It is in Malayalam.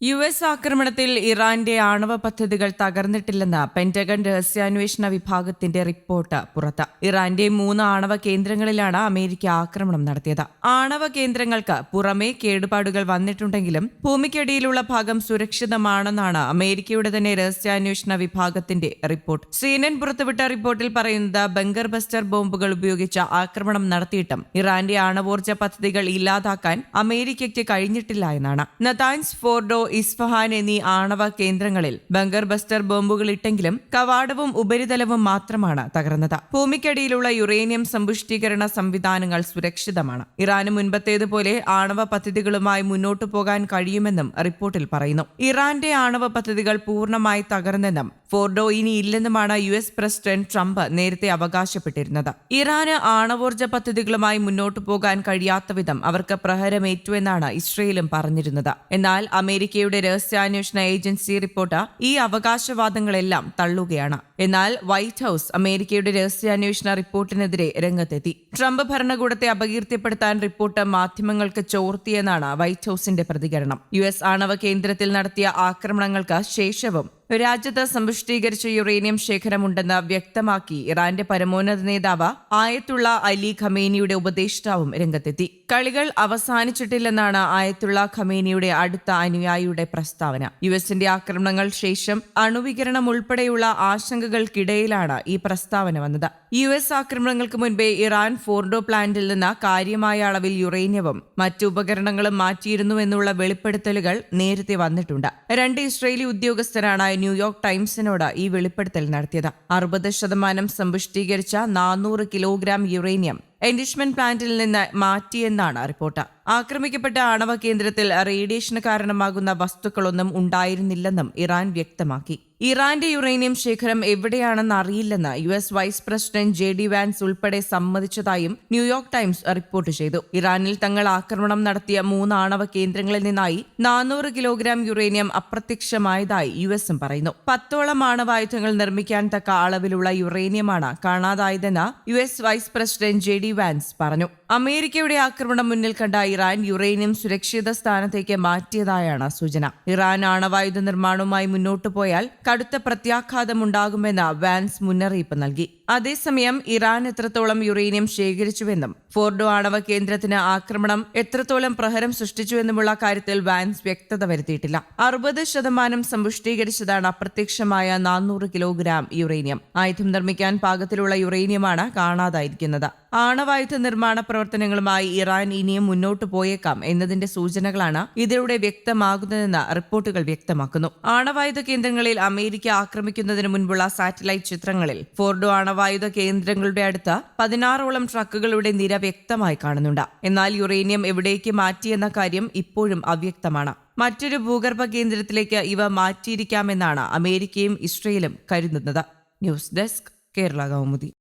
യു എസ് ആക്രമണത്തിൽ ഇറാന്റെ ആണവ പദ്ധതികൾ തകർന്നിട്ടില്ലെന്ന് പെന്റഗൺ രഹസ്യാന്വേഷണ വിഭാഗത്തിന്റെ റിപ്പോർട്ട് പുറത്ത്. ഇറാന്റെ മൂന്ന് ആണവ കേന്ദ്രങ്ങളിലാണ് അമേരിക്ക ആക്രമണം നടത്തിയത്. ആണവ കേന്ദ്രങ്ങൾക്ക് പുറമേ കേടുപാടുകൾ വന്നിട്ടുണ്ടെങ്കിലും ഭൂമിക്കടിയിലുള്ള ഭാഗം സുരക്ഷിതമാണെന്നാണ് അമേരിക്കയുടെ തന്നെ രഹസ്യാന്വേഷണ വിഭാഗത്തിന്റെ റിപ്പോർട്ട്. സീനൻ പുറത്തുവിട്ട റിപ്പോർട്ടിൽ പറയുന്നത് ബങ്കർ ബസ്റ്റർ ബോംബുകൾ ഉപയോഗിച്ച് ആക്രമണം നടത്തിയിട്ടും ഇറാന്റെ ആണവോർജ പദ്ധതികൾ ഇല്ലാതാക്കാൻ അമേരിക്കയ്ക്ക് കഴിഞ്ഞിട്ടില്ല എന്നാണ്. നതാൻസ് ഫോർഡോ ഇസ്ഫഹാൻ എന്നീ ആണവ കേന്ദ്രങ്ങളിൽ ബങ്കർ ബസ്റ്റർ ബോംബുകൾ ഇട്ടെങ്കിലും കവാടവും ഉപരിതലവും മാത്രമാണ് തകർന്നത്. ഭൂമിക്കടിയിലുള്ള യുറേനിയം സമ്പുഷ്ടീകരണ സംവിധാനങ്ങൾ സുരക്ഷിതമാണ്. ഇറാന് മുൻപത്തേതുപോലെ ആണവ പദ്ധതികളുമായി മുന്നോട്ടു പോകാൻ കഴിയുമെന്നും റിപ്പോർട്ടിൽ പറയുന്നു. ഇറാന്റെ ആണവ പദ്ധതികൾ പൂർണമായി തകർന്നെന്നും ഫോർഡോ ഇനി ഇല്ലെന്നുമാണ് യു എസ് പ്രസിഡന്റ് ട്രംപ് നേരത്തെ അവകാശപ്പെട്ടിരുന്നത്. ഇറാന് ആണവോർജ പദ്ധതികളുമായി മുന്നോട്ടു പോകാൻ കഴിയാത്ത വിധം അവർക്ക് പ്രഹരമേറ്റുവെന്നാണ് ഇസ്രയേലും പറഞ്ഞിരുന്നത്. എന്നാൽ അമേരിക്കയുടെ രഹസ്യാന്വേഷണ ഏജൻസി റിപ്പോർട്ട് ഈ അവകാശവാദങ്ങളെല്ലാം തള്ളുകയാണ്. എന്നാൽ വൈറ്റ് ഹൌസ് അമേരിക്കയുടെ രഹസ്യാന്വേഷണ റിപ്പോർട്ടിനെതിരെ രംഗത്തെത്തി. ട്രംപ് ഭരണകൂടത്തെ അപകീർത്തിപ്പെടുത്താൻ റിപ്പോർട്ട് മാധ്യമങ്ങൾക്ക് ചോർത്തിയെന്നാണ് വൈറ്റ് ഹൌസിന്റെ പ്രതികരണം. യു എസ് ആണവ കേന്ദ്രത്തിൽ നടത്തിയ ആക്രമണങ്ങൾക്ക് ശേഷവും രാജ്യത്ത് സമ്പുഷ്ടീകരിച്ച യുറേനിയം ശേഖരമുണ്ടെന്ന് വ്യക്തമാക്കി ഇറാന്റെ പരമോന്നത നേതാവ് ആയത്തുള്ള അലി ഖമേനിയുടെ ഉപദേഷ്ടാവും രംഗത്തെത്തി. കളികൾ അവസാനിച്ചിട്ടില്ലെന്നാണ് ആയത്തുള്ള ഖമേനിയുടെ അടുത്ത അനുയായിയുടെ പ്രസ്താവന. യു എസിന്റെ ആക്രമണങ്ങൾ ശേഷം അണുവികരണം ഉൾപ്പെടെയുള്ള ആശങ്കകൾക്കിടയിലാണ് ഈ പ്രസ്താവന വന്നത്. യു എസ് ആക്രമണങ്ങൾക്ക് മുൻപേ ഇറാൻ ഫോർഡോ പ്ലാന്റിൽ നിന്ന് കാര്യമായ അളവിൽ യുറേനിയവും മറ്റു ഉപകരണങ്ങളും മാറ്റിയിരുന്നുവെന്നുള്ള വെളിപ്പെടുത്തലുകൾ നേരത്തെ വന്നിട്ടുണ്ട്. രണ്ട് ഇസ്രയേലി ഉദ്യോഗസ്ഥരാണ് ന്യൂയോർക്ക് ടൈംസിനോട് ഈ വെളിപ്പെടുത്തൽ നടത്തിയത്. അറുപത് ശതമാനം സമ്പുഷ്ടീകരിച്ച നാനൂറ് കിലോഗ്രാം യുറേനിയം എൻഡിഷ്മെന്റ് പ്ലാന്റിൽ നിന്ന് മാറ്റിയെന്നാണ് റിപ്പോർട്ട്. ആക്രമിക്കപ്പെട്ട ആണവ കേന്ദ്രത്തിൽ റേഡിയേഷന് കാരണമാകുന്ന വസ്തുക്കളൊന്നും ഉണ്ടായിരുന്നില്ലെന്നും ഇറാൻ വ്യക്തമാക്കി. ഇറാന്റെ യുറേനിയം ശേഖരം എവിടെയാണെന്ന് അറിയില്ലെന്ന് U S vice president J D Vance ഉൾപ്പെടെ സമ്മതിച്ചതായും ന്യൂയോർക്ക് ടൈംസ് റിപ്പോർട്ട് ചെയ്തു. ഇറാനിൽ തങ്ങൾ ആക്രമണം നടത്തിയ മൂന്ന് ആണവ കേന്ദ്രങ്ങളിൽ നിന്നായി നാനൂറ് കിലോഗ്രാം യുറേനിയം അപ്രത്യക്ഷമായതായി യു എസും പറയുന്നു. പത്തോളം ആണവായുധങ്ങൾ നിർമ്മിക്കാൻ തക്ക അളവിലുള്ള യുറേനിയമാണ് കാണാതായതെന്ന് U S vice president J D Vance പറഞ്ഞു. അമേരിക്കയുടെ ആക്രമണം മുന്നിൽ കണ്ട ഇറാൻ യുറേനിയം സുരക്ഷിത സ്ഥാനത്തേക്ക് മാറ്റിയതായാണ് സൂചന. ഇറാൻ ആണവായുധ നിർമ്മാണവുമായി മുന്നോട്ടു പോയാൽ കടുത്ത പ്രത്യാഘാതമുണ്ടാകുമെന്ന് വാൻസ് മുന്നറിയിപ്പ് നൽകി. അതേസമയം ഇറാൻ എത്രത്തോളം യുറേനിയം ശേഖരിച്ചുവെന്നും ഫോർഡോ ആണവ കേന്ദ്രത്തിന് ആക്രമണം എത്രത്തോളം പ്രഹരം സൃഷ്ടിച്ചുവെന്നുമുള്ള കാര്യത്തിൽ വാൻസ് വ്യക്തത വരുത്തിയിട്ടില്ല. അറുപത് ശതമാനം സമ്പുഷ്ടീകരിച്ചതാണ് അപ്രത്യക്ഷമായ നാനൂറ് കിലോഗ്രാം യുറേനിയം. ആയുധം നിർമ്മിക്കാൻ പാകത്തിലുള്ള യുറേനിയമാണ് കാണാതായിരിക്കുന്നത്. ആണവായുധ നിർമ്മാണ പ്രവർത്തനങ്ങളുമായി ഇറാൻ ഇനിയും മുന്നോട്ടു പോയേക്കാം എന്നതിന്റെ സൂചനകളാണ് ഇതിലൂടെ വ്യക്തമാകുന്നതെന്ന് റിപ്പോർട്ടുകൾ വ്യക്തമാക്കുന്നു. ആണവായുധ കേന്ദ്രങ്ങളിൽ അമേരിക്ക ആക്രമിക്കുന്നതിന് മുൻപുള്ള സാറ്റലൈറ്റ് ചിത്രങ്ങളിൽ ഫോർഡോ ആണവായുധ കേന്ദ്രങ്ങളുടെ അടുത്ത് പതിനാറോളം ട്രക്കുകളുടെ നിര വ്യക്തമായി കാണുന്നുണ്ട്. എന്നാൽ യുറേനിയം എവിടേക്ക് മാറ്റിയെന്ന കാര്യം ഇപ്പോഴും അവ്യക്തമാണ്. മറ്റൊരു ഭൂഗർഭ കേന്ദ്രത്തിലേക്ക് ഇവ മാറ്റിയിരിക്കാമെന്നാണ് അമേരിക്കയും ഇസ്രയേലും കരുതുന്നത്. News desk Kerala Kaumudi.